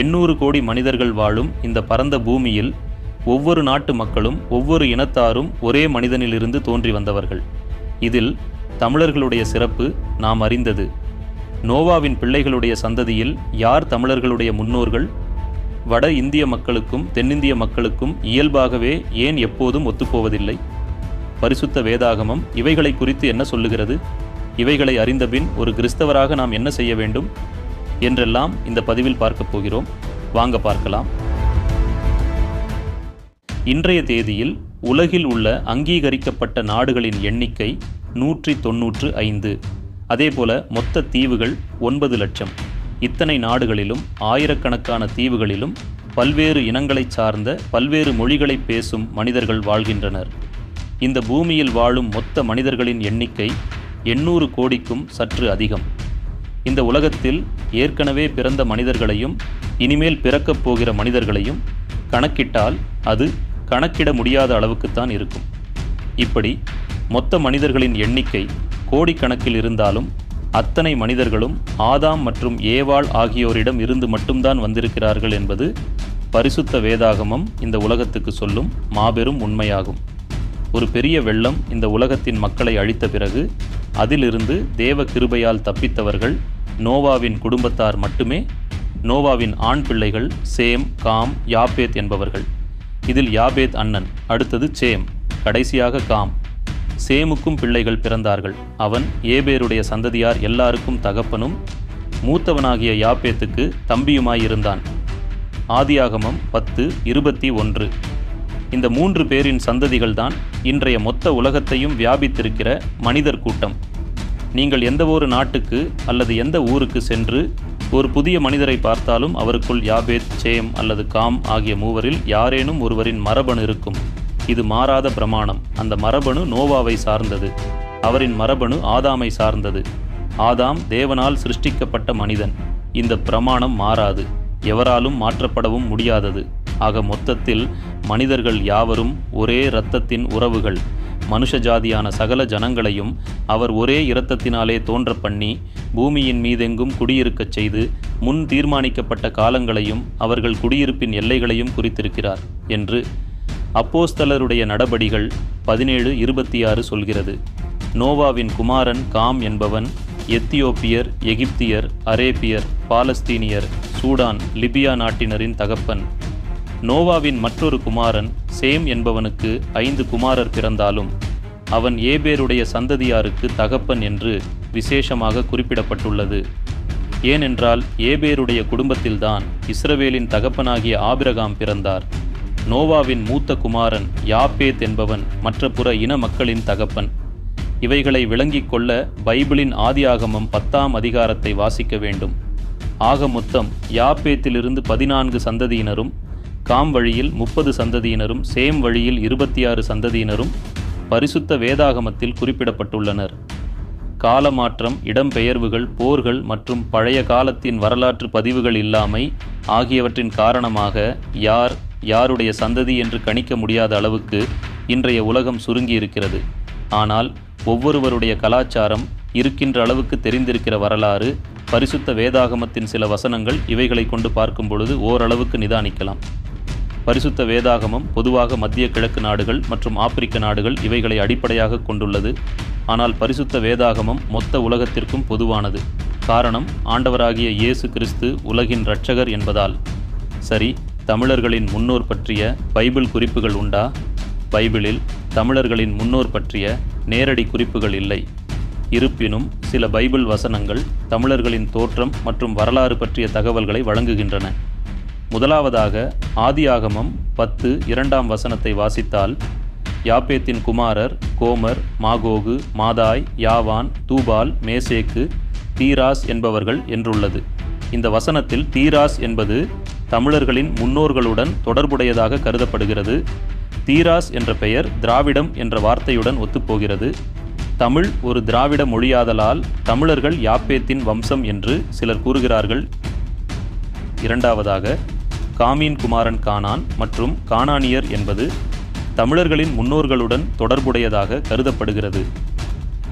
எண்ணூறு கோடி மனிதர்கள் வாழும் இந்த பரந்த பூமியில் ஒவ்வொரு நாட்டு மக்களும் ஒவ்வொரு இனத்தாரும் ஒரே மனிதனிலிருந்து தோன்றி வந்தவர்கள். இதில் தமிழர்களுடைய சிறப்பு நாம் அறிந்தது. நோவாவின் பிள்ளைகளுடைய சந்ததியில் யார் தமிழர்களுடைய முன்னோர்கள்? வட இந்திய மக்களுக்கும் தென்னிந்திய மக்களுக்கும் இயல்பாகவே ஏன் எப்போதும் ஒத்துப்போவதில்லை? பரிசுத்த வேதாகமம் இவைகளை குறித்து என்ன சொல்லுகிறது? இவைகளை அறிந்தபின் ஒரு கிறிஸ்தவராக நாம் என்ன செய்ய வேண்டும்? என்றெல்லாம் இந்த பதிவில் பார்க்கப் போகிறோம். வாங்க பார்க்கலாம். இன்றைய தேதியில் உலகில் உள்ள அங்கீகரிக்கப்பட்ட நாடுகளின் எண்ணிக்கை நூற்றி தொன்னூற்று ஐந்து. அதேபோல மொத்த தீவுகள் ஒன்பது லட்சம். இத்தனை நாடுகளிலும் ஆயிரக்கணக்கான தீவுகளிலும் பல்வேறு இனங்களைச் சார்ந்த பல்வேறு மொழிகளை பேசும் மனிதர்கள் வாழ்கின்றனர். இந்த பூமியில் வாழும் மொத்த மனிதர்களின் எண்ணிக்கை எண்ணூறு கோடிக்கும் சற்று அதிகம். இந்த உலகத்தில் ஏற்கனவே பிறந்த மனிதர்களையும் இனிமேல் பிறக்கப் போகிற மனிதர்களையும் கணக்கிட்டால் அது கணக்கிட முடியாத அளவுக்குத்தான் இருக்கும். இப்படி மொத்த மனிதர்களின் எண்ணிக்கை கோடிக்கணக்கில் இருந்தாலும் அத்தனை மனிதர்களும் ஆதாம் மற்றும் ஏவாள் ஆகியோரிடம் இருந்து மட்டும்தான் வந்திருக்கிறார்கள் என்பது பரிசுத்த வேதாகமம் இந்த உலகத்துக்கு சொல்லும் மாபெரும் உண்மையாகும். ஒரு பெரிய வெள்ளம் இந்த உலகத்தின் மக்களை அழித்த பிறகு அதிலிருந்து தேவ கிருபையால் தப்பித்தவர்கள் நோவாவின் குடும்பத்தார் மட்டுமே நோவாவின் ஆண் பிள்ளைகள் சேம் காம் யாபேத் என்பவர்கள். இதில் யாபேத் அண்ணன் அடுத்தது சேம் கடைசியாக காம். சேமுக்கும் பிள்ளைகள் பிறந்தார்கள். அவன் ஏபேருடைய சந்ததியார் எல்லாருக்கும் தகப்பனும் மூத்தவனாகிய யாப்பேத்துக்கு தம்பியுமாயிருந்தான். ஆதியாகமம் பத்து இருபத்தி ஒன்று. இந்த மூன்று பேரின் சந்ததிகள்தான் இன்றைய மொத்த உலகத்தையும் வியாபித்திருக்கிற மனிதர் கூட்டம். நீங்கள் எந்த ஒரு நாட்டுக்கு அல்லது எந்த ஊருக்கு சென்று ஒரு புதிய மனிதரை பார்த்தாலும் அவருக்குள் யாபேத் சேம் அல்லது காம் ஆகிய மூவரில் யாரேனும் ஒருவரின் மரபணு இருக்கும். இது மாறாத பிரமாணம். அந்த மரபணு நோவாவை சார்ந்தது. அவரின் மரபணு ஆதாமை சார்ந்தது. ஆதாம் தேவனால் சிருஷ்டிக்கப்பட்ட மனிதன். இந்த பிரமாணம் மாறாது. எவராலும் மாற்றப்படவும் முடியாதது. ஆக மொத்தத்தில் மனிதர்கள் யாவரும் ஒரே இரத்தத்தின் உறவுகள். மனுஷ ஜாதியான சகல ஜனங்களையும் அவர் ஒரே இரத்தத்தினாலே தோன்ற பண்ணி பூமியின் மீதெங்கும் குடியிருக்கச் செய்து முன் தீர்மானிக்கப்பட்ட காலங்களையும் அவர்கள் குடியிருப்பின் எல்லைகளையும் குறித்திருக்கிறார் என்று அப்போஸ்தலருடைய நடபடிகள் பதினேழு இருபத்தி ஆறு சொல்கிறது. நோவாவின் குமாரன் காம் என்பவன் எத்தியோப்பியர் எகிப்தியர் அரேபியர் பாலஸ்தீனியர் சூடான் லிபியா நாட்டினரின் தகப்பன். நோவாவின் மற்றொரு குமாரன் சேம் என்பவனுக்கு ஐந்து குமாரர் பிறந்தாலும் அவன் ஏபேருடைய சந்ததியாருக்கு தகப்பன் என்று விசேஷமாக குறிப்பிடப்பட்டுள்ளது. ஏனென்றால் ஏபேருடைய குடும்பத்தில்தான் இஸ்ரவேலின் தகப்பனாகிய ஆபிரகாம் பிறந்தார். நோவாவின் மூத்த குமாரன் யாப்பேத் என்பவன் மற்ற புற இன மக்களின் தகப்பன். இவைகளை விளங்கிக் கொள்ள பைபிளின் ஆதியாகமம் பத்தாம் அதிகாரத்தை வாசிக்க வேண்டும். ஆக மொத்தம் யாப்பேத்திலிருந்து பதினான்கு சந்ததியினரும் காம் வழியில் முப்பது சந்ததியினரும் சேம் வழியில் இருபத்தி ஆறு சந்ததியினரும் பரிசுத்த வேதாகமத்தில் குறிப்பிடப்பட்டுள்ளனர். காலமாற்றம் இடம்பெயர்வுகள் போர்கள் மற்றும் பழைய காலத்தின் வரலாற்று பதிவுகள் இல்லாமை ஆகியவற்றின் காரணமாக யார் யாருடைய சந்ததி என்று கணிக்க முடியாத அளவுக்கு இன்றைய உலகம் சுருங்கி இருக்கிறது ஆனால் ஒவ்வொருவருடைய கலாச்சாரம் இருக்கின்ற அளவுக்கு தெரிந்திருக்கிற வரலாறு பரிசுத்த வேதாகமத்தின் சில வசனங்கள் இவைகளை கொண்டு பார்க்கும் பொழுது ஓரளவுக்கு நிதானிக்கலாம். பரிசுத்த வேதாகமம் பொதுவாக மத்திய கிழக்கு நாடுகள் மற்றும் ஆப்பிரிக்க நாடுகள் இவைகளை அடிப்படையாக கொண்டுள்ளது. ஆனால் பரிசுத்த வேதாகமம் மொத்த உலகத்திற்கும் பொதுவானது. காரணம் ஆண்டவராகிய இயேசு கிறிஸ்து உலகின் இரட்சகர் என்பதால். சரி தமிழர்களின் முன்னோர் பற்றிய பைபிள் குறிப்புகள் உண்டா? பைபிளில் தமிழர்களின் முன்னோர் பற்றிய நேரடி குறிப்புகள் இல்லை. இருப்பினும் சில பைபிள் வசனங்கள் தமிழர்களின் தோற்றம் மற்றும் வரலாறு பற்றிய தகவல்களை வழங்குகின்றன. முதலாவதாக ஆதியாகமம் பத்து இரண்டாம் வசனத்தை வாசித்தால் யாப்பேத்தின் குமாரர் கோமர் மாகோகு மாதாய் யாவான் தூபால் மேசேக்கு தீராஸ் என்பவர்கள் என்றுள்ளது. இந்த வசனத்தில் தீராஸ் என்பது தமிழர்களின் முன்னோர்களுடன் தொடர்புடையதாக கருதப்படுகிறது. தீராஸ் என்ற பெயர் திராவிடம் என்ற வார்த்தையுடன் ஒத்துப்போகிறது. தமிழ் ஒரு திராவிட மொழியாதலால் தமிழர்கள் யாப்பேத்தின் வம்சம் என்று சிலர் கூறுகிறார்கள். இரண்டாவதாக காமீன் குமாரன் கானான் மற்றும் கானானியர் என்பது தமிழர்களின் முன்னோர்களுடன் தொடர்புடையதாக கருதப்படுகிறது.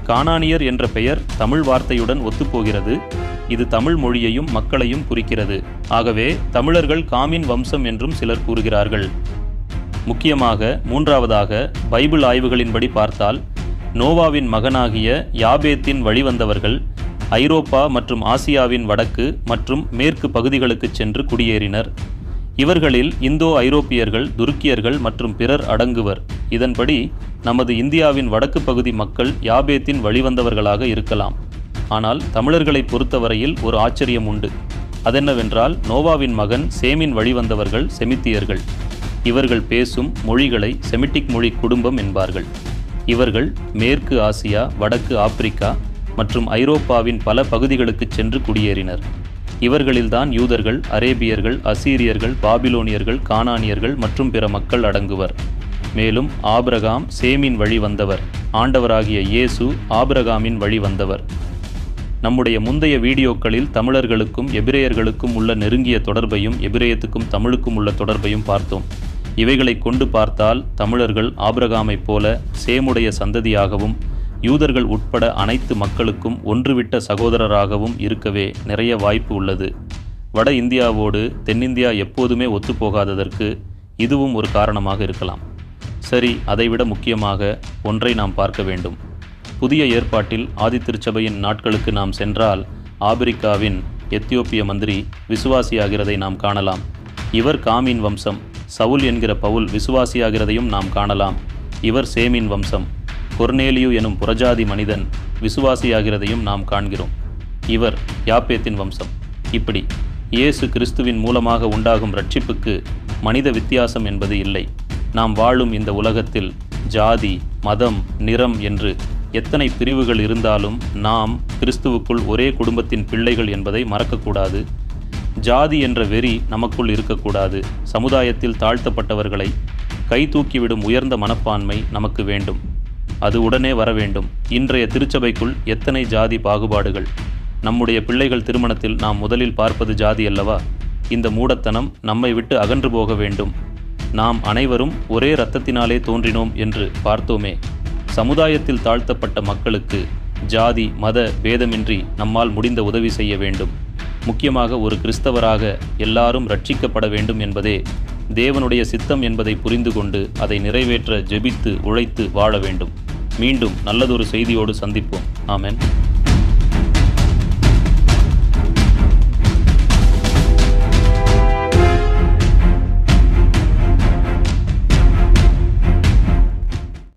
கானானியர் என்ற பெயர் தமிழ் வார்த்தையுடன் ஒத்துப்போகிறது. இது தமிழ் மொழியையும் மக்களையும் குறிக்கிறது. ஆகவே தமிழர்கள் காமின் வம்சம் என்றும் சிலர் கூறுகிறார்கள். முக்கியமாக மூன்றாவதாக பைபிள் ஆய்வுகளின்படி பார்த்தால் நோவாவின் மகனாகிய யாபேத்தின் வழிவந்தவர்கள் ஐரோப்பா மற்றும் ஆசியாவின் வடக்கு மற்றும் மேற்கு பகுதிகளுக்கு சென்று குடியேறினர். இவர்களில் இந்தோ ஐரோப்பியர்கள் துருக்கியர்கள் மற்றும் பிறர் அடங்குவர். இதன்படி நமது இந்தியாவின் வடக்கு பகுதி மக்கள் யாபேத்தின் வழிவந்தவர்களாக இருக்கலாம். ஆனால் தமிழர்களை பொறுத்தவரையில் ஒரு ஆச்சரியம் உண்டு. அதென்னவென்றால் நோவாவின் மகன் சேமின் வழிவந்தவர்கள் செமித்தியர்கள். இவர்கள் பேசும் மொழிகளை செமிட்டிக் மொழி குடும்பம் என்பார்கள். இவர்கள் மேற்கு ஆசியா வடக்கு ஆப்பிரிக்கா மற்றும் ஐரோப்பாவின் பல பகுதிகளுக்கு சென்று குடியேறினர். இவர்களில்தான் யூதர்கள் அரேபியர்கள் அசீரியர்கள் பாபிலோனியர்கள் கானானியர்கள் மற்றும் பிற மக்கள் அடங்குவர். மேலும் ஆபிரகாம் சேமின் வழி வந்தவர் ஆண்டவராகிய இயேசு ஆபிரகாமின் வழி வந்தவர். நம்முடைய முந்தைய வீடியோக்களில் தமிழர்களுக்கும் எபிரேயர்களுக்கும் உள்ள நெருங்கிய தொடர்பையும் எபிரேயத்துக்கும் தமிழுக்கும் உள்ள தொடர்பையும் பார்த்தோம். இவைகளை கொண்டு பார்த்தால் தமிழர்கள் ஆபிரகாமைப் போல சேமுடைய சந்ததியாகவும் யூதர்கள் உட்பட அனைத்து மக்களுக்கும் ஒன்றுவிட்ட சகோதரராகவும் இருக்கவே நிறைய வாய்ப்பு உள்ளது. வட இந்தியாவோடு தென்னிந்தியா எப்போதுமே ஒத்துப்போகாததற்கு இதுவும் ஒரு காரணமாக இருக்கலாம். சரி அதைவிட முக்கியமாக ஒன்றை நாம் பார்க்க வேண்டும். புதிய ஏற்பாட்டில் ஆதித்திருச்சபையின் நாட்களுக்கு நாம் சென்றால் ஆபிரிக்காவின் எத்தியோப்பிய மந்திரி விசுவாசியாகிறதை நாம் காணலாம். இவர் காமின் வம்சம் சவுல் என்கிற பவுல் விசுவாசியாகிறதையும் நாம் காணலாம். இவர் சேமின் வம்சம். கொர்னேலியு எனும் புறஜாதி மனிதன் விசுவாசியாகிறதையும் நாம் காண்கிறோம். இவர் யாப்பேத்தின் வம்சம். இப்படி இயேசு கிறிஸ்துவின் மூலமாக உண்டாகும் ரட்சிப்புக்கு மனித வித்தியாசம் என்பது இல்லை. நாம் வாழும் இந்த உலகத்தில் ஜாதி மதம் நிறம் என்று எத்தனை பிரிவுகள் இருந்தாலும் நாம் கிறிஸ்துவுக்குள் ஒரே குடும்பத்தின் பிள்ளைகள் என்பதை மறக்கக்கூடாது. ஜாதி என்ற வெறி நமக்குள் இருக்கக்கூடாது. சமுதாயத்தில் தாழ்த்தப்பட்டவர்களை கை தூக்கிவிடும் உயர்ந்த மனப்பான்மை நமக்கு வேண்டும். அது உடனே வர வேண்டும். இன்றைய திருச்சபைக்குள் எத்தனை ஜாதி பாகுபாடுகள்? நம்முடைய பிள்ளைகள் திருமணத்தில் நாம் முதலில் பார்ப்பது ஜாதி அல்லவா? இந்த மூடத்தனம் நம்மை விட்டு அகன்று போக வேண்டும். நாம் அனைவரும் ஒரே இரத்தத்தினாலே தோன்றினோம் என்று பார்த்தோமே. சமுதாயத்தில் தாழ்த்தப்பட்ட மக்களுக்கு ஜாதி மத பேதமின்றி நம்மால் முடிந்த உதவி செய்ய வேண்டும். முக்கியமாக ஒரு கிறிஸ்தவராக எல்லாரும் ரட்சிக்கப்பட வேண்டும் என்பதே தேவனுடைய சித்தம் என்பதை புரிந்து கொண்டு அதை நிறைவேற்ற ஜெபித்து உழைத்து வாழ வேண்டும். மீண்டும் நல்லதொரு செய்தியோடு சந்திப்போம். ஆமேன்.